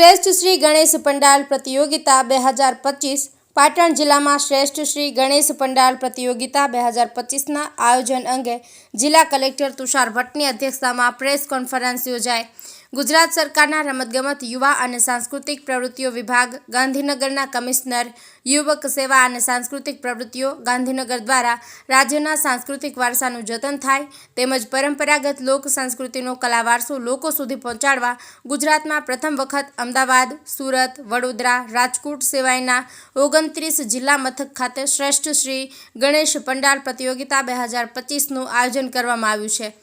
શ્રેષ્ઠ શ્રી ગણેશ પંડાલ પ્રતિયોગિતા બે હજાર પચીસ પાટણ જિલ્લામાં શ્રેષ્ઠ શ્રી ગણેશ પંડાલ પ્રતિયોગિતા બે હજાર પચીસના આયોજન અંગે જિલ્લા કલેક્ટર તુષાર ભટ્ટની અધ્યક્ષતામાં પ્રેસ કોન્ફરન્સ યોજાઈ ગુજરાત સરકારના રમતગમત યુવા અને સાંસ્કૃતિક પ્રવૃત્તિઓ વિભાગ, ગાંધીનગરના કમિશનર, યુવક સેવા અને સાંસ્કૃતિક પ્રવૃત્તિઓ ગાંધીનગર દ્વારા રાજ્યના સાંસ્કૃતિક વારસાનું જતન થાય તેમજ પરંપરાગત લોક સંસ્કૃતિનો કલા વારસો લોકો સુધી પહોંચાડવા ગુજરાતમાં પ્રથમ વખત અમદાવાદ, સુરત, વડોદરા, રાજકોટ સિવાયના ઓગણત્રીસ જિલ્લા મથક ખાતે શ્રેષ્ઠ શ્રી ગણેશ પંડાલ પ્રતિયોગિતા બે હજાર પચીસનું આયોજન કરવામાં આવ્યું છે.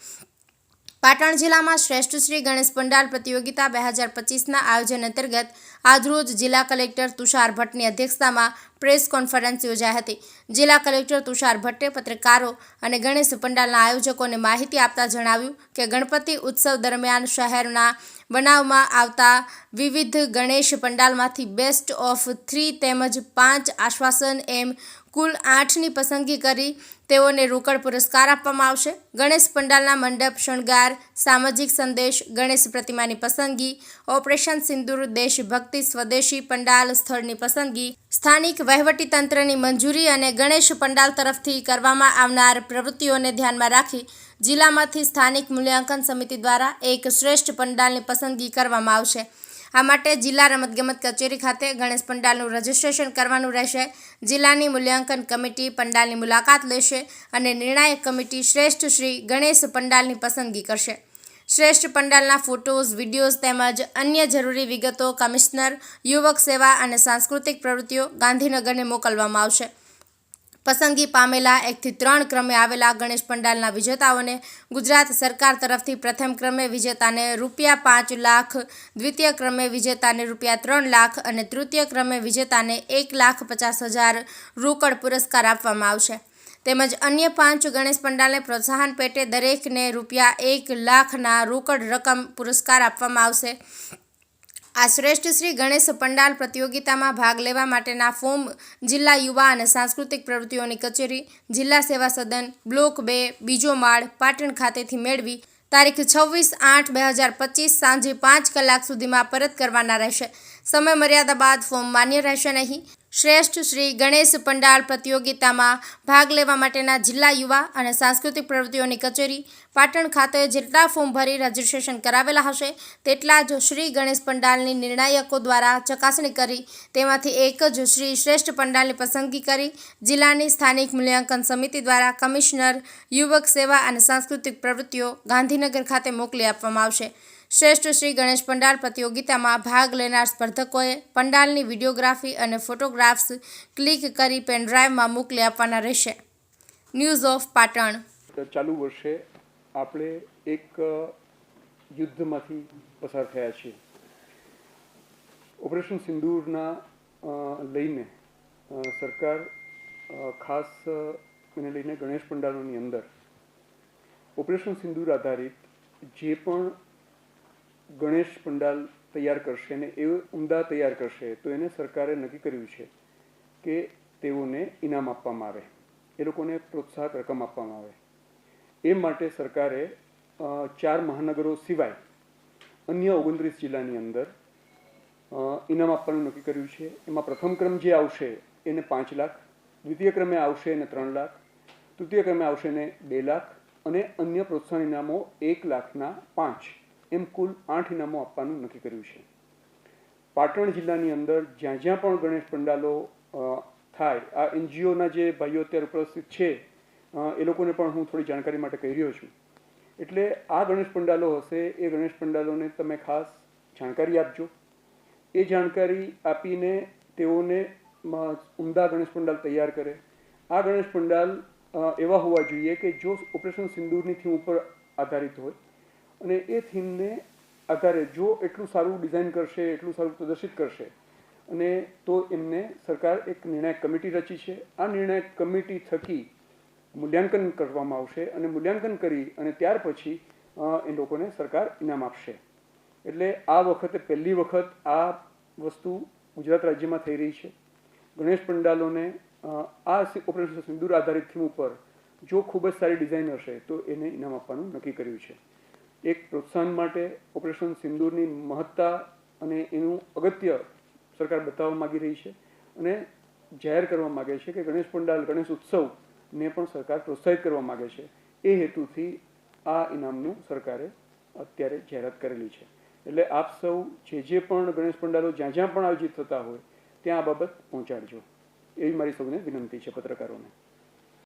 પાટણ જિલ્લામાં શ્રેષ્ઠ શ્રી ગણેશ પંડાલ પ્રતિયોગિતા બે હજાર પચીસના આયોજન અંતર્ગત આજરોજ જિલ્લા કલેક્ટર તુષાર ભટ્ટની અધ્યક્ષતામાં પ્રેસ કોન્ફરન્સ યોજાઈ હતી. જિલ્લા કલેક્ટર તુષાર ભટ્ટે પત્રકારો અને ગણેશ પંડાલના આયોજકોને માહિતી આપતા જણાવ્યું કે ગણપતિ ઉત્સવ દરમિયાન શહેરના બનાવમાં આવતા વિવિધ ગણેશ પંડાલમાંથી બેસ્ટ ઓફ થ્રી તેમજ પાંચ આશ્વાસન એમ કુલ આઠની પસંદગી કરી તેઓને રોકડ પુરસ્કાર આપવામાં આવશે. ગણેશ પંડાલના મંડપ, શણગાર, સામાજિક સંદેશ, ગણેશ પ્રતિમાની પસંદગી, ઓપરેશન સિંદૂર, દેશભક્તિ, સ્વદેશી પંડાલ સ્થળની પસંદગી, સ્થાનિક વહીવટીતંત્રની મંજૂરી અને ગણેશ પંડાલ તરફથી કરવામાં આવનાર પ્રવૃત્તિઓને ધ્યાનમાં રાખી જિલ્લામાંથી સ્થાનિક મૂલ્યાંકન સમિતિ દ્વારા એક શ્રેષ્ઠ પંડાલની પસંદગી કરવામાં આવશે. આ માટે જિલ્લા રમતગમત કચેરી ખાતે ગણેશ પંડાલનું રજીસ્ટ્રેશન કરવાનું રહેશે. જિલ્લાની મૂલ્યાંકન કમિટી પંડાલની મુલાકાત લેશે અને નિર્ણાયક કમિટી શ્રેષ્ઠ શ્રી ગણેશ પંડાલની પસંદગી કરશે. શ્રેષ્ઠ પંડાલના ફોટોઝ, વિડીયોઝ તેમજ અન્ય જરૂરી વિગતો કમિશનર, યુવક સેવા અને સાંસ્કૃતિક પ્રવૃત્તિઓ ગાંધીનગરને મોકલવામાં આવશે. પસંદગી પામેલા એકથી ત્રણ ક્રમે આવેલા ગણેશ પંડાલના વિજેતાઓને ગુજરાત સરકાર તરફથી પ્રથમ ક્રમે વિજેતાને રૂપિયા પાંચ લાખ, દ્વિતીય ક્રમે વિજેતાને રૂપિયા ત્રણ લાખ અને તૃતીય ક્રમે વિજેતાને એક લાખ પચાસ હજાર રોકડ પુરસ્કાર આપવામાં આવશે. તેમજ અન્ય પાંચ ગણેશ પંડાલને પ્રોત્સાહન પેટે દરેકને રૂપિયા એક લાખના રોકડ રકમ પુરસ્કાર આપવામાં આવશે. આ શ્રેષ્ઠ શ્રી ગણેશ પંડાલ પ્રતિયોગિતામાં ભાગ લેવા માટેના ફોર્મ જિલ્લા યુવા અને સાંસ્કૃતિક પ્રવૃત્તિઓની કચેરી, જિલ્લા સેવા સદન, બ્લોક બે, બીજો માળ, પાટણ ખાતેથી મેળવી તારીખ છવ્વીસ આઠ બે હજાર પચીસ સાંજે પાંચ કલાક સુધીમાં પરત કરવાના રહેશે. સમય મર્યાદા બાદ ફોર્મ માન્ય રહેશે નહીં. શ્રેષ્ઠ શ્રી ગણેશ પંડાલ પ્રતિયોગિતામાં ભાગ લેવા માટેના જિલ્લા યુવા અને સાંસ્કૃતિક પ્રવૃત્તિઓની કચેરી પાટણ ખાતે જેટલા ફોર્મ ભરી રજીસ્ટ્રેશન કરાવેલા હશે, તેટલા જ શ્રી ગણેશ પંડાલની નિર્ણાયકો દ્વારા ચકાસણી કરી, તેમાંથી એક જ શ્રી શ્રેષ્ઠ પંડાલની પસંદગી કરી, જિલ્લાની સ્થાનિક મૂલ્યાંકન સમિતિ દ્વારા કમિશનર, યુવક સેવા અને સાંસ્કૃતિક પ્રવૃત્તિઓ ગાંધીનગર ખાતે મોકલી આપવામાં આવશે. શ્રેષ્ઠ શ્રી ગણેશ પંડાલ પ્રતિયોગિતામાં ભાગ લેનાર સ્પર્ધકોએ પંડાલની વિડીયોગ્રાફી અને ફોટોગ્રાફ્સ ક્લિક કરી પેનડ્રાઈવમાં મોકલી આપવાના રહેશે. News of Patan. ચાલુ વર્ષે આપણે એક યુદ્ધમાંથી પસાર થયા છીએ. ઓપરેશન સિંદૂરના લઈને સરકાર ખાસ એને લઈને ગણેશ પંડાલોની અંદર ઓપરેશન સિંદૂર આધારિત જે પણ ગણેશ પંડાલ તૈયાર કરશે અને એ ઉમદા તૈયાર કરશે, તો એને સરકારે નક્કી કર્યું છે કે તેઓને ઇનામ આપવામાં આવે, એ લોકોને પ્રોત્સાહક રકમ આપવામાં આવે. એ માટે સરકારે ચાર મહાનગરો સિવાય અન્ય ઓગણત્રીસ જિલ્લાની અંદર ઇનામ આપવાનું નક્કી કર્યું છે. એમાં પ્રથમ ક્રમ જે આવશે એને પાંચ લાખ, દ્વિતીય ક્રમે આવશે એને ત્રણ લાખ, તૃતીય ક્રમે આવશે એને બે લાખ અને અન્ય પ્રોત્સાહન ઇનામો એક લાખના પાંચ. એમ કુલ આઠ ઇનામો આપવાનું નક્કી કર્યું છે. પાટણ જિલ્લાની અંદર જ્યાં જ્યાં પણ ગણેશ પંડાલો થાય, આ એનજીઓના જે ભાઈઓ અત્યારે ઉપસ્થિત છે એ લોકોને પણ હું થોડી જાણકારી માટે કહી રહ્યો છું. એટલે આ ગણેશ પંડાલો હશે, એ ગણેશ પંડાલોને તમે ખાસ જાણકારી આપજો. એ જાણકારી આપીને તેઓને ઉમદા ગણેશ પંડાલ તૈયાર કરે. આ ગણેશ પંડાલ એવા હોવા જોઈએ કે જો ઓપરેશન સિંદૂરની થીમ ઉપર આધારિત હોય. અને એ થીમને આધારે જો એટલું સારું ડિઝાઇન કરશે, એટલું સારું પ્રદર્શિત કરશે, અને તો એમને સરકાર એક નિર્ણાયક કમિટી રચી છે. આ નિર્ણાયક કમિટી થકી મૂલ્યાંકન કરવામાં આવશે અને મૂલ્યાંકન કરી અને ત્યાર પછી એ લોકોને સરકાર ઇનામ આપશે. એટલે આ વખતે પહેલી વખત આ વસ્તુ ગુજરાત રાજ્યમાં થઈ રહી છે. ગણેશ પંડાલોને આ ઓપરેશન સિંદૂર આધારિત થીમ ઉપર જો ખૂબ જ સારી ડિઝાઇન હશે, તો એને ઇનામ આપવાનું નક્કી કર્યું છે. એક પ્રોત્સાહન માટે ઓપરેશન સિંદૂરની મહત્તા અને એનું અગત્ય સરકાર બતાવવા માગી રહી છે અને જાહેર કરવા માગે છે કે ગણેશ પંડાલ, ગણેશ ઉત્સવને પણ સરકાર પ્રોત્સાહિત કરવા માગે છે. એ હેતુથી આ ઇનામનું સરકારે અત્યારે જાહેરાત કરેલી છે. એટલે આપ સૌ જે જે પણ ગણેશ પંડાલો જ્યાં જ્યાં પણ આયોજિત થતા હોય, ત્યાં આ બાબત પહોંચાડજો. એવી મારી સૌને વિનંતી છે પત્રકારોને.